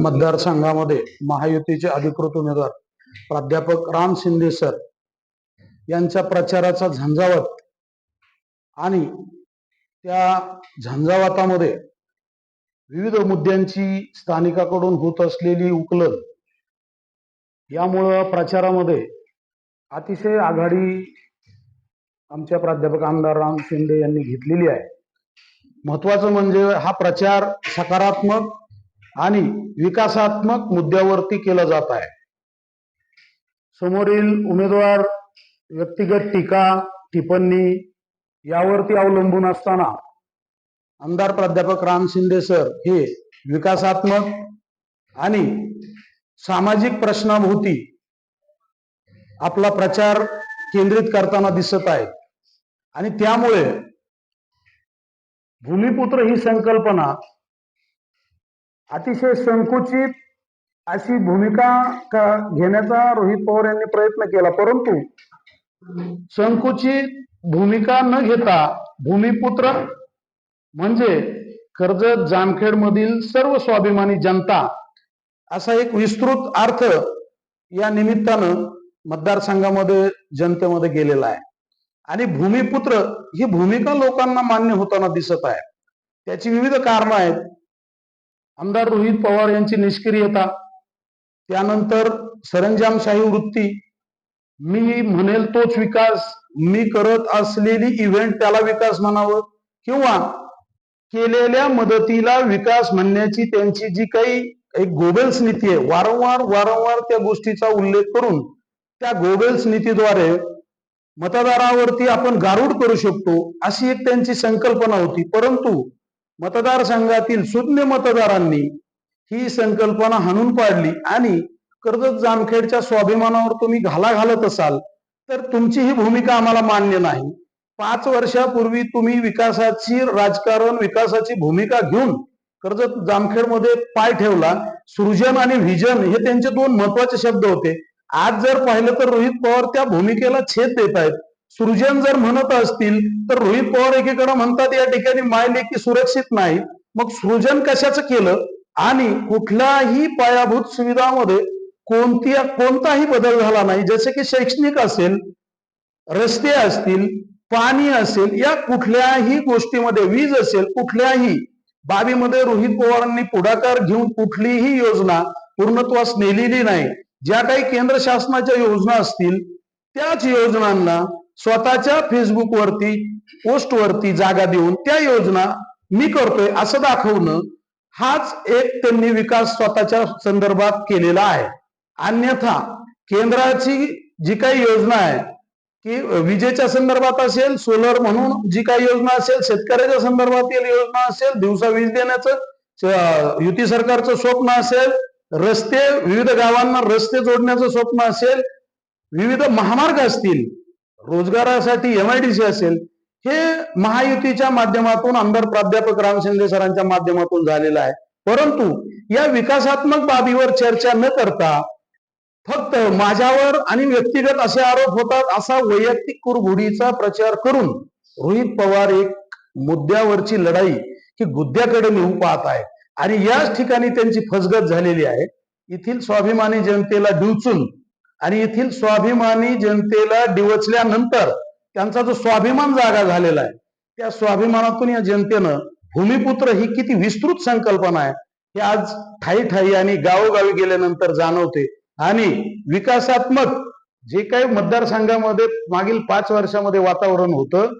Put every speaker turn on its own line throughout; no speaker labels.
मतदारसंघामध्ये महायुतीचे अधिकृत उमेदवार प्राध्यापक राम शिंदे सर यांच्या प्रचाराचा झंझावत आणि त्या झंझावातामध्ये विविध मुद्द्यांची स्थानिकाकडून होत असलेली उकलन यामुळं प्रचारामध्ये अतिशय आघाडी आमच्या प्राध्यापक आमदार राम शिंदे यांनी घेतलेली आहे. महत्वाचं म्हणजे हा प्रचार सकारात्मक आणि विकासात्मक मुद्द्यावरती केला जात आहे. समोरील उमेदवार व्यक्तिगत टीका टिप्पणी यावरती अवलंबून असताना आमदार प्राध्यापक राम शिंदे सर हे विकासात्मक आणि सामाजिक प्रश्नाभोवती आपला प्रचार केंद्रित करताना दिसत आहे आणि त्यामुळे भूमिपुत्र ही संकल्पना अतिशय संकुचित अशी भूमिका घेण्याचा रोहित पवार यांनी प्रयत्न केला. परंतु संकुचित भूमिका न घेता भूमिपुत्र म्हणजे कर्जत जामखेड मधील सर्व स्वाभिमानी जनता असा एक विस्तृत अर्थ या निमित्तानं मतदारसंघामध्ये जनतेमध्ये गेलेला आहे. आणि भूमिपुत्र ही भूमिका लोकांना मान्य होताना दिसत आहे. त्याची विविध कारणं आहेत. आमदार रोहित पवार यांची निष्क्रियता त्यानंतर सरंजामशाही वृत्ती. मी म्हणेल तोच विकास मी करत असलेली इव्हेंट त्याला विकास म्हणावं किंवा केलेल्या मदतीला विकास म्हणण्याची त्यांची जी काही एक गोबेल्स नीती आहे वारंवार वारंवार त्या गोष्टीचा उल्लेख करून त्या गोबेल्स नीतीद्वारे मतदारावरती आपण गारूड करू शकतो अशी एक त्यांची संकल्पना होती. परंतु मतदारसंघातील सुज्ञ मतदारांनी ही संकल्पना हाणून पाडली आणि कर्जत जामखेडच्या स्वाभिमानावर तुम्ही घाला घालत असाल तर तुमची ही भूमिका आम्हाला मान्य नाही. पाच वर्षापूर्वी तुम्ही विकासाची राजकारण विकासाची भूमिका घेऊन कर्जत जामखेडमध्ये पाय ठेवला. सृजन आणि व्हिजन हे त्यांचे दोन महत्त्वाचे शब्द होते. आज जर पाहिलं तर रोहित पवार त्या भूमिकेला छेद देत आहेत. सृजन जर म्हणत असतील तर रोहित पवार एकीकडे म्हणतात या ठिकाणी मायलेकी सुरक्षित नाही. मग सृजन कशाचं केलं? आणि कुठल्याही पायाभूत सुविधामध्ये कोणती कोणताही बदल झाला नाही. जसे की शैक्षणिक असेल रस्ते असतील पाणी असेल या कुठल्याही गोष्टीमध्ये वीज असेल कुठल्याही बाबीमध्ये रोहित पवारांनी पुढाकार घेऊन कुठलीही योजना पूर्णत्वास नेलेली नाही. ज्या काही केंद्र शासनाच्या योजना असतील त्याच योजनांना स्वतःच्या फेसबुक वरती पोस्ट वरती जागा देऊन त्या योजना मी करतोय असं दाखवणं हाच एक त्यांनी विकास स्वतःच्या संदर्भात केलेला आहे. अन्यथा केंद्राची जी काही योजना आहे की विजेच्या संदर्भात असेल सोलर म्हणून जी काही योजना असेल शेतकऱ्याच्या संदर्भातील योजना असेल दिवसा वीज देण्याचं युती सरकारचं स्वप्न असेल रस्ते विविध गावांना रस्ते जोडण्याचं स्वप्न असेल विविध महामार्ग असतील रोजगारासाठी एमआयडीसी असेल हे महायुतीच्या माध्यमातून आमदार प्राध्यापक राम शिंदे सरांच्या माध्यमातून झालेलं आहे. परंतु या विकासात्मक बाबीवर चर्चा न करता फक्त माझ्यावर आणि व्यक्तिगत असे आरोप होतात असा वैयक्तिक कुरघुडीचा प्रचार करून रोहित पवार एक मुद्द्यावरची लढाई ही गुद्द्याकडे नेऊ पाहत आहे आणि याच ठिकाणी त्यांची फसगत झालेली आहे. येथील स्वाभिमानी जनतेला डिवचून आणि येथील स्वाभिमानी जनतेला डिवचल्यानंतर त्यांचा जो स्वाभिमान जागा झालेला आहे त्या स्वाभिमानातून या जनतेनं भूमिपुत्र ही किती विस्तृत संकल्पना आहे हे आज ठाई ठाई आणि गावोगावी गेल्यानंतर जाणवते. आणि विकासात्मक जे काही मतदारसंघामध्ये मागील पाच वर्षामध्ये वातावरण होतं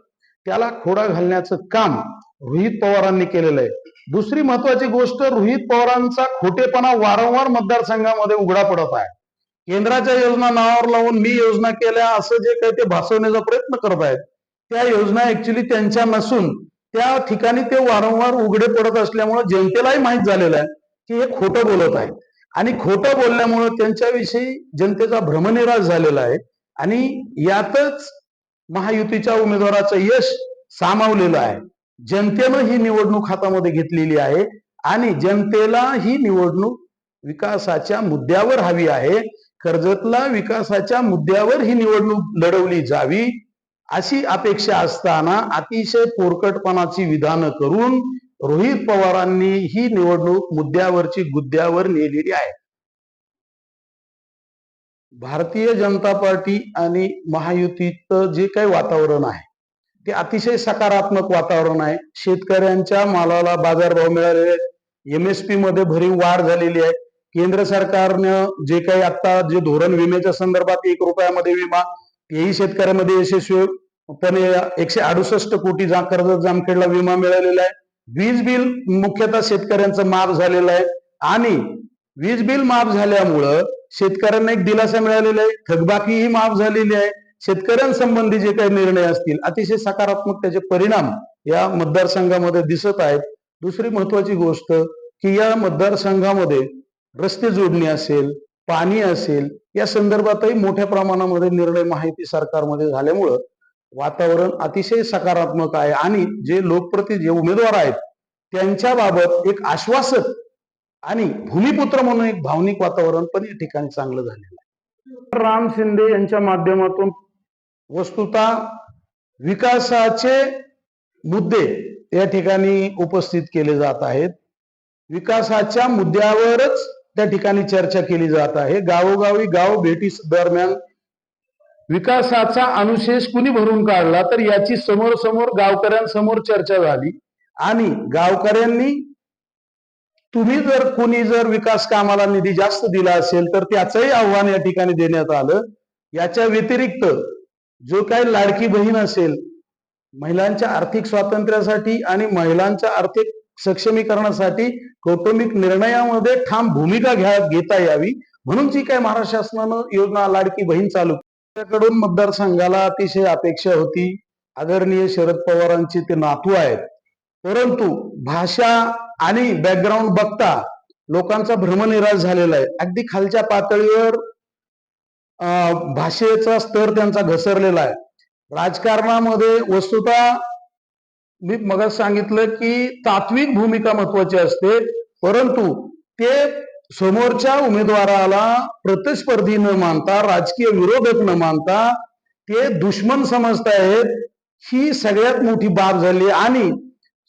त्याला खोडा घालण्याचं काम रोहित पवारांनी केलेलं आहे. दुसरी महत्वाची गोष्ट रोहित पवारांचा खोटेपणा वारंवार मतदारसंघामध्ये उघडा पडत आहे. केंद्राच्या योजना नावावर लावून मी योजना केल्या असं जे काही ते भासवण्याचा प्रयत्न करत आहेत त्या योजना ऍक्च्युली त्यांच्या नसून त्या ठिकाणी ते वारंवार उघडे पडत असल्यामुळे जनतेलाही माहीत झालेलं आहे की हे खोटं बोलत आहे आणि खोटं बोलल्यामुळे त्यांच्याविषयी जनतेचा भ्रमनिराश झालेला आहे. आणि यातच महायुतीच्या उमेदवाराचं यश सामावलेलं आहे. जनतेनं ही निवडणूक हातामध्ये घेतलेली आहे. आणि जनतेला ही निवडणूक विकासाच्या मुद्द्यावर हवी आहे. कर्जतला विकासाच्या मुद्द्यावर ही निवडणूक लढवली जावी अशी अपेक्षा असताना अतिशय पोरकटपणाची विधानं करून रोहित पवारांनी ही निवडणूक मुद्द्यावरची गुद्द्यावर नेलेली आहे. भारतीय जनता पार्टी आणि महायुतीचं जे काही वातावरण आहे ते अतिशय सकारात्मक वातावरण आहे. शेतकऱ्यांच्या मालाला बाजारभाव मिळालेले आहेत. एमएसपी मध्ये भरीव वाढ झालेली आहे. केंद्र सरकारनं जे काही आता जे धोरण विम्याच्या संदर्भात एक रुपयामध्ये विमा तेही शेतकऱ्यामध्ये यशस्वीपणे एकशे अडुसष्ट कोटी जा कर्ज जामखेडला विमा मिळालेला आहे. वीज बिल मुख्यतः शेतकऱ्यांचं माफ झालेलं आहे. आणि वीज बिल माफ झाल्यामुळं शेतकऱ्यांना एक दिलासा मिळालेला आहे. थकबाकीही माफ झालेली आहे. शेतकऱ्यांसंबंधी जे काही निर्णय असतील अतिशय सकारात्मक त्याचे परिणाम या मतदारसंघामध्ये दिसत आहेत. दुसरी महत्वाची गोष्ट की या मतदारसंघामध्ये रस्ते जोडणी असेल पाणी असेल या संदर्भातही मोठ्या प्रमाणामध्ये निर्णय माहिती सरकारमध्ये झाल्यामुळं वातावरण अतिशय सकारात्मक आहे आणि जे लोकप्रतिनिधी जे उमेदवार आहेत त्यांच्या बाबत एक आश्वासक आणि भूमिपुत्र म्हणून एक भावनिक वातावरण पण या ठिकाणी चांगलं झालेलं आहे. राम शिंदे यांच्या माध्यमातून वस्तुता विकासाचे मुद्दे या ठिकाणी उपस्थित केले जात आहेत. विकासाच्या मुद्द्यावरच त्या ठिकाणी चर्चा केली जात आहे. गावोगावी गाव भेटी दरम्यान विकासाचा अनुशेष कुणी भरून काढला तर याची समोर समोर गावकऱ्यांसमोर चर्चा झाली. आणि गावकऱ्यांनी तुम्ही जर कुणी जर विकास कामाला निधी जास्त दिला असेल तर त्याचंही आव्हान या ठिकाणी देण्यात आलं. याच्या व्यतिरिक्त जो काही लाडकी बहीण असेल महिलांच्या आर्थिक स्वातंत्र्यासाठी आणि महिलांच्या आर्थिक सक्षमीकरणासाठी कौटुंबिक निर्णयामध्ये ठाम भूमिका घ्या घेता यावी. म्हणून जी काय महाराष्ट्र शासनानं योजना लाडकी बहीण चालू त्याकडून मतदारसंघाला अतिशय अपेक्षा होती. आदरणीय शरद पवारांचे ते नातू आहेत. परंतु भाषा आणि बॅकग्राऊंड बघता लोकांचा भ्रमनिराश झालेला आहे. अगदी खालच्या पातळीवर अं, भाषेचा स्तर त्यांचा घसरलेला आहे. राजकारणामध्ये वस्तुता मी मग सांगितलं की तात्विक भूमिका महत्वाची असते परंतु ते समोरच्या उमेदवाराला प्रतिस्पर्धी न मानता राजकीय विरोधक न मानता ते दुश्मन समजतायत ही सगळ्यात मोठी बाब झाली. आणि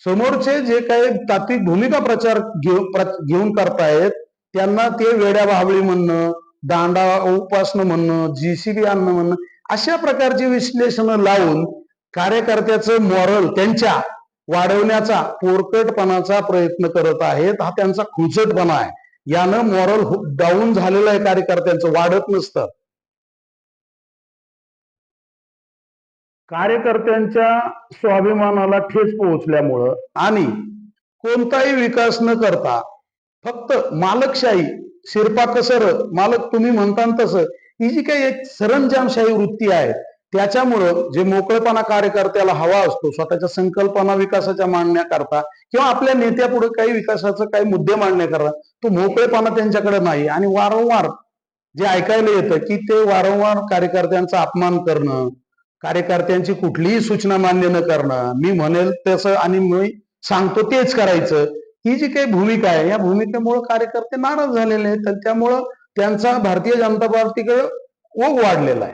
समोरचे जे काही तात्विक भूमिका प्रचार घेऊन घेऊन करतायत त्यांना ते वेड्या भावळी म्हणणं दांडा उपासनं म्हणणं जीसीबी आणणं म्हणणं अशा प्रकारची विश्लेषण लावून कार्यकर्त्याचं मॉरल त्यांच्या वाढवण्याचा पोरकटपणाचा प्रयत्न करत आहेत. हा त्यांचा खुचटपणा आहे. यानं मॉरल डाऊन हो, झालेलं आहे कार्यकर्त्यांचं. वाढत नसतं. कार्यकर्त्यांच्या स्वाभिमानाला ठेच पोहोचल्यामुळं आणि कोणताही विकास न करता फक्त मालकशाही शिरपा कसर मालक तुम्ही म्हणता तसं ही जी काही एक सरंजामशाही वृत्ती आहे त्याच्यामुळं जे मोकळेपणा कार्यकर्त्याला हवा असतो स्वतःच्या संकल्पना विकासाच्या मांडण्याकरता किंवा आपल्या नेत्यापुढे काही विकासाचं काही मुद्दे मांडण्याकरता तो मोकळेपणा त्यांच्याकडे नाही. आणि वारंवार जे ऐकायला येतं की ते वारंवार कार्यकर्त्यांचा अपमान करणं कार्यकर्त्यांची कुठलीही सूचना मान्य न करणं मी म्हणेल तसं आणि मी सांगतो तेच करायचं ही जी काही भूमिका आहे या भूमिकेमुळे कार्यकर्ते नाराज झालेले आहेत तर त्यामुळं त्यांचा भारतीय जनता पार्टीकडे ओघ वाढलेला आहे.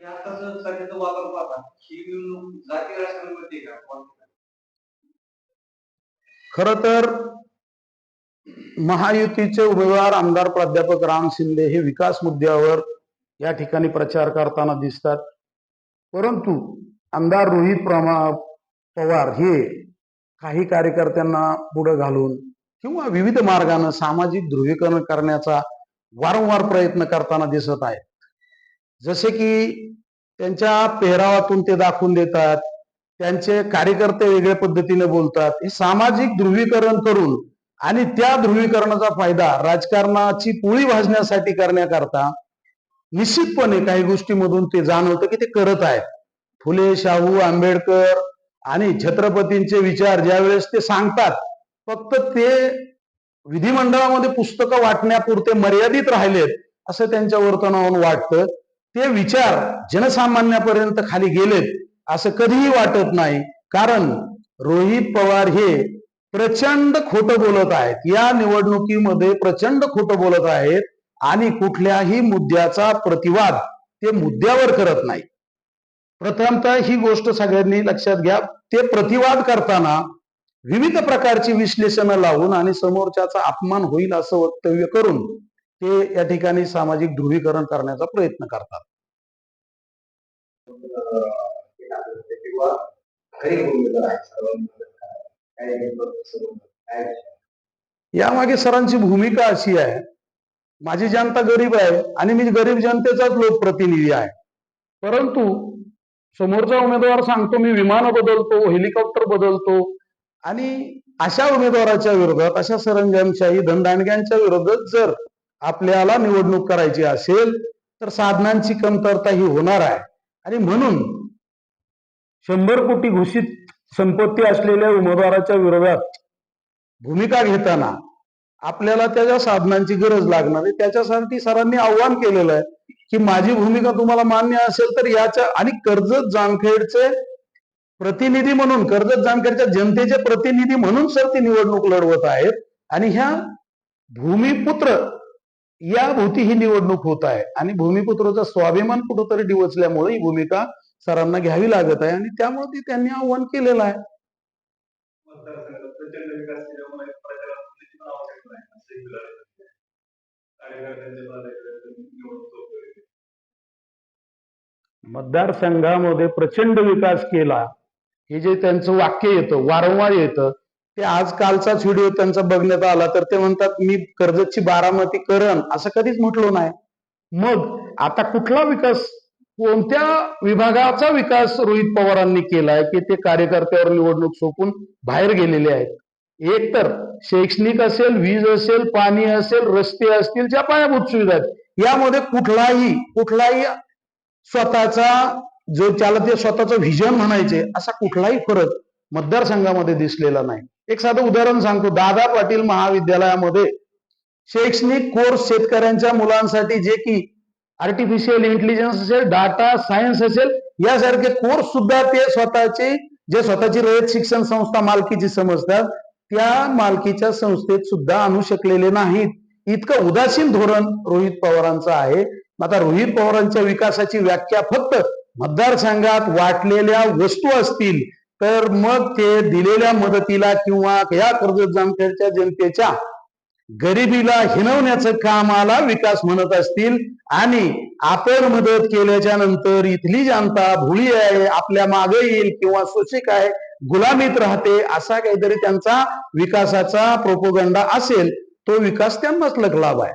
हे सध्याचं वातावरण पाहता ही निवडणूक जाती राजकारणामध्ये का?
खर तर महायुतीचे उमेदवार आमदार प्राध्यापक राम शिंदे हे विकास मुद्द्यावर या ठिकाणी प्रचार करताना दिसतात. परंतु आमदार रोहित प्रमा पवार हे काही कार्यकर्त्यांना पुढे घालून किंवा विविध मार्गाने सामाजिक ध्रुवीकरण करण्याचा वारंवार प्रयत्न करताना दिसत आहेत. जसे की त्यांच्या पेहरावातून ते दाखवून देतात त्यांचे कार्यकर्ते वेगळ्या पद्धतीने बोलतात. हे सामाजिक ध्रुवीकरण करून आणि त्या ध्रुवीकरणाचा फायदा राजकारणाची पोळी भाजण्यासाठी करण्याकरता निश्चितपणे काही गोष्टीमधून ते जाणवतं की ते करत आहेत. फुले शाहू आंबेडकर आणि छत्रपतींचे विचार ज्यावेळेस ते सांगतात फक्त ते विधिमंडळामध्ये पुस्तकं वाटण्यापुरते मर्यादित राहिलेत असं त्यांच्या वर्तनावरून वाटतं. ते विचार जनसामान्यापर्यंत खाली गेलेत असं कधीही वाटत नाही. कारण रोहित पवार हे प्रचंड खोटं बोलत आहेत. या निवडणुकीमध्ये प्रचंड खोटं बोलत आहेत आणि कुठल्याही मुद्द्याचा प्रतिवाद ते मुद्द्यावर करत नाही प्रथमतः ही गोष्ट सगळ्यांनी लक्षात घ्या. ते प्रतिवाद करताना विविध प्रकारची विश्लेषणं लावून आणि समोरच्याचा अपमान होईल असं वक्तव्य करून ते या ठिकाणी सामाजिक ध्रुवीकरण करण्याचा प्रयत्न करतात. यामागे सरांची भूमिका अशी आहे माझी जनता गरीब आहे आणि मी गरीब जनतेचाच लोकप्रतिनिधी आहे. परंतु समोरचा उमेदवार सांगतो मी विमान बदलतो हेलिकॉप्टर बदलतो आणि अशा उमेदवाराच्या विरोधात अशा सरंजामशाही धनदांडग्यांच्या विरोधात जर आपल्याला निवडणूक करायची असेल तर साधनांची कमतरता ही होणार आहे. आणि म्हणून शंभर कोटी घोषित संपत्ती असलेल्या उमेदवाराच्या विरोधात भूमिका घेताना आपल्याला त्याच्या साधनांची गरज लागणार आहे. त्याच्यासाठी सरांनी आव्हान केलेलं आहे की माझी भूमिका तुम्हाला मान्य असेल तर याच्या आणि कर्जत जामखेडचे प्रतिनिधी म्हणून कर्जत जामखेडच्या जनतेचे प्रतिनिधी म्हणून सर ती निवडणूक लढवत आहेत. आणि ह्या भूमिपुत्र या भोवती ही निवडणूक होत आहे. आणि भूमिपुत्राचा स्वाभिमान कुठंतरी डिवचल्यामुळे ही भूमिका सरांना घ्यावी लागत आहे. आणि त्यामुळे ती त्यांनी आव्हान केलेलं आहे. मतदारसंघामध्ये प्रचंड विकास केला. हे जे त्यांचं वाक्य येतं वारंवार येतं ते आजकालचाच व्हिडिओ त्यांचा बघण्यात आला तर ते म्हणतात मी कर्जतची बारामती करण असं कधीच म्हटलो नाही. मग आता कुठला विकास कोणत्या विभागाचा विकास रोहित पवारांनी केलाय की ते कार्यकर्त्यावर निवडणूक सोपून बाहेर गेलेले आहेत? एक तर शैक्षणिक असेल वीज असेल पाणी असेल रस्ते असतील ज्या पायाभूत सुविधा आहेत यामध्ये कुठलाही कुठलाही स्वतःचा जो त्याला ते स्वतःचं व्हिजन म्हणायचे असा कुठलाही फरक मतदारसंघामध्ये दिसलेला नाही. एक साधं उदाहरण सांगतो. दादा पाटील महाविद्यालयामध्ये शैक्षणिक कोर्स शेतकऱ्यांच्या मुलांसाठी जे की आर्टिफिशियल इंटेलिजन्स असेल डाटा सायन्स असेल यासारखे कोर्स सुद्धा ते स्वतःचे जे स्वतःची रयत शिक्षण संस्था मालकीची समजतात त्या मालकीच्या संस्थेत सुद्धा आणू शकलेले नाहीत. इतकं उदासीन धोरण रोहित पवारांचं आहे. आता रोहित पवारांच्या विकासाची व्याख्या फक्त मतदारसंघात वाटलेल्या वस्तू असतील. तर मग ते दिलेल्या मदतीला किंवा या कर्जत जामखेडच्या जनतेच्या गरिबीला हिनवण्याचं कामाला विकास म्हणत असतील. आणि आपण मदत केल्याच्यानंतर इथली जनता भुळी आहे आपल्या मागे येईल किंवा शोषिक आहे गुलामीत राहते असा काहीतरी त्यांचा विकासाचा प्रोपोगंडा असेल तो विकास त्यांनाच लाभ आहे.